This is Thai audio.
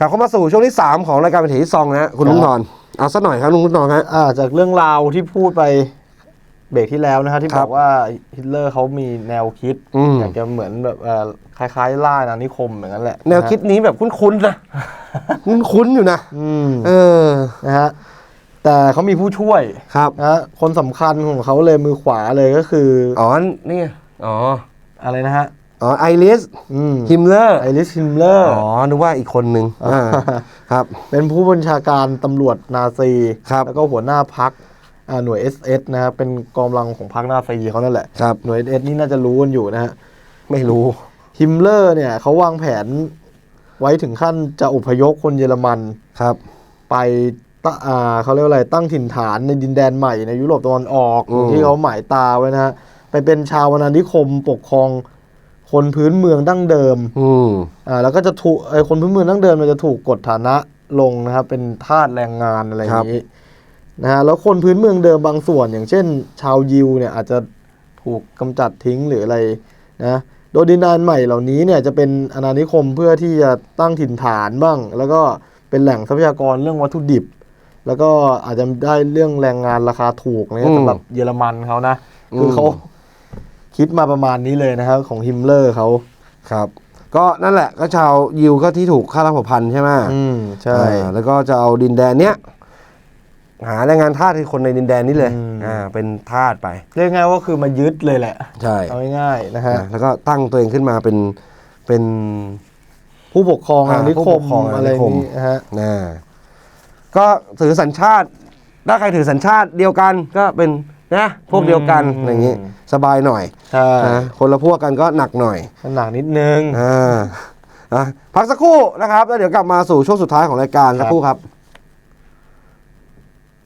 กลับเข้ามาสู่ช่วงที่ 3 ของรายการเป็นถีซองนะฮะคุณลุงนอนเอาสักหน่อยครับลุงนอนฮะ อ่าจากเรื่องราวที่พูดไปเบรกที่แล้วนะฮะที่ครับอบกว่าฮิตเลอร์เขามีแนวคิดอืม อยากจะเหมือนแบบเอ่อคล้ายๆ ล่าอาณานิคมอย่างนั้นแหละแนวคิดนี้แบบคุ้นๆนะ คุ้นๆอยู่นะ อืมเออนะฮะแต่เขามีผู้ช่วยครับ นะฮะคนสำคัญของเขาเลยมือขวาเลยก็คืออ๋อนี่ไงอ๋ออะไรนะฮะ อ๋อไอริสอืมฮิมเลอร์ไอริสฮิมเลอร์ อ๋อนึกว่าอีกคนนึงอ่าครับ เป็นผู้บัญชาการตำรวจนาซี ครับแล้วก็หัวหน้าพักหน่วย SS นะครับ เป็นกองกำลังของพรรคนาซีเขานั่นแหละ ครับ หน่วย SS นี่น่าจะรู้กันอยู่นะฮะ ไม่รู้ ฮิมเลอร์เนี่ยเขาวางแผนไว้ถึงขั้นจะอพยพคนเยอรมัน ครับ ไปตะอ่าเขาเรียกว่าอะไร ตั้งถิ่นฐานในดินแดนใหม่ในยุโรปตะวันออก อืม ที่เขาหมายตาไว้นะฮะ ไปเป็นชาวอาณานิคมปกครอง คนพื้นเมืองดั้งเดิมอืมอ่าแล้วก็จะถูกไอ้คนพื้นเมืองดั้งเดิมมันจะถูกกดฐานะลงนะครับ เป็นทาสแรงงานอะไรอย่างนี้นะฮะแล้วคนพื้นเมืองเดิมบางส่วน อย่างเช่น ชาวยิวเนี่ยอาจจะถูกกำจัดทิ้งหรืออะไรนะโดยดินแดนใหม่เหล่านี้เนี่ยจะเป็นอาณานิคมเพื่อที่จะตั้งถิ่นฐานบ้าง แล้วก็เป็นแหล่งทรัพยากรเรื่องวัตถุดิบ แล้วก็อาจจะได้เรื่องแรงงานราคาถูกอะไรเงี้อืยมสำหรับเยอรมันเขานะคืออมเขา คิดมาประมาณนี้เลยนะครับ ของฮิมเลอร์เขาครับ ก็นั่นแหละก็ชาวยิวก็ที่ถูกฆ่าล้างเผ่าพันธุ์ใช่ไหมอืมใช่อ่าแล้วก็จะเอาดินแดนเนี้ยหาแรงงานทาสให้คนในดินแดนนี้เลยอืมอ่าเป็นทาสไป เรียกง่ายว่าคือมายึดเลยแหละใช่ เอาง่ายๆนะฮะอ่าแล้วก็ตั้งตัวเองขึ้นมาเป็นเป็น ผู้ปกครองอาอ่าณานิผู้คปมกครองอาณาอะไรนิคมนี้นะฮะนะก็ถือสัญชาติ ถ้าใครถือสัญชาติเดียวกันก็เป็น นะพวกเดียวกันอืมอย่างนี้ สบายหน่อยใช่นะคนละพวกกันก็หนักหน่อยหนักนิดนึงอ่าอะพักสักครู่นะครับแล้วเดี๋ยวกลับมาสู่ช่วงสุดท้ายของรายการสักครู่ครับ